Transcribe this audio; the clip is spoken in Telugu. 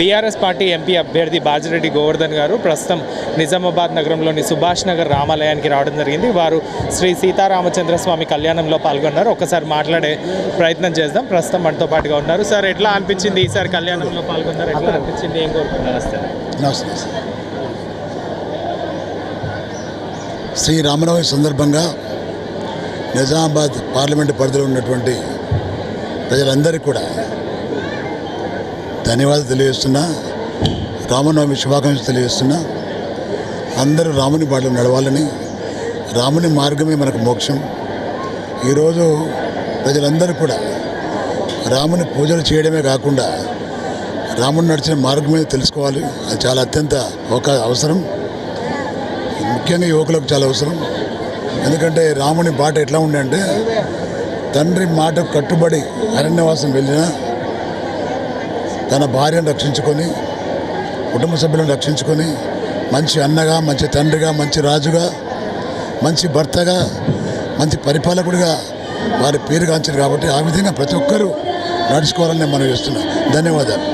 బీఆర్ఎస్ పార్టీ ఎంపీ అభ్యర్థి బాజిరెడ్డి గోవర్ధన్ గారు ప్రస్తుతం నిజామాబాద్ నగరంలోని సుభాష్ నగర్ రామాలయానికి రావడం జరిగింది. వారు శ్రీ సీతారామచంద్ర స్వామి కళ్యాణంలో పాల్గొన్నారు. ఒకసారి మాట్లాడే ప్రయత్నం చేద్దాం. ప్రస్తుతం మనతో పాటుగా ఉన్నారు. సార్ ఎట్లా అనిపించింది ఈసారి కళ్యాణంలో పాల్గొన్నారు? ఎట్లా అనిపించింది? ఏం కోరుకున్నారు? సార్ నమస్తే. శ్రీ రామనవమి సందర్భంగా నిజామాబాద్ పార్లమెంటు పరిధిలో ఉన్నటువంటి ప్రజలందరికీ కూడా ధన్యవాదాలు తెలియజేస్తున్నా. రామనవమి శుభాకాంక్షలు తెలియజేస్తున్నా. అందరూ రాముని బాటలో నడవాలని రాముని మార్గమే మనకు మోక్షం. ఈరోజు ప్రజలందరూ కూడా రాముని పూజలు చేయడమే కాకుండా రాముడు నడిచిన మార్గమే తెలుసుకోవాలి. అది చాలా అత్యంత ఒక అవసరం. ముఖ్యంగా యువకులకు చాలా అవసరం. ఎందుకంటే రాముని బాట ఎట్లా ఉండే అంటే తండ్రి మాట కట్టుబడి అరణ్యవాసం వెళ్ళిన తన భార్యను రక్షించుకొని కుటుంబ సభ్యులను రక్షించుకొని మంచి అన్నగా మంచి తండ్రిగా మంచి రాజుగా మంచి భర్తగా మంచి పరిపాలకుడిగా వారి పేరుగాంచారు కాబట్టి ఆ విధంగా ప్రతి ఒక్కరూ నడుచుకోవాలని మనం చేస్తున్నాం. ధన్యవాదాలు.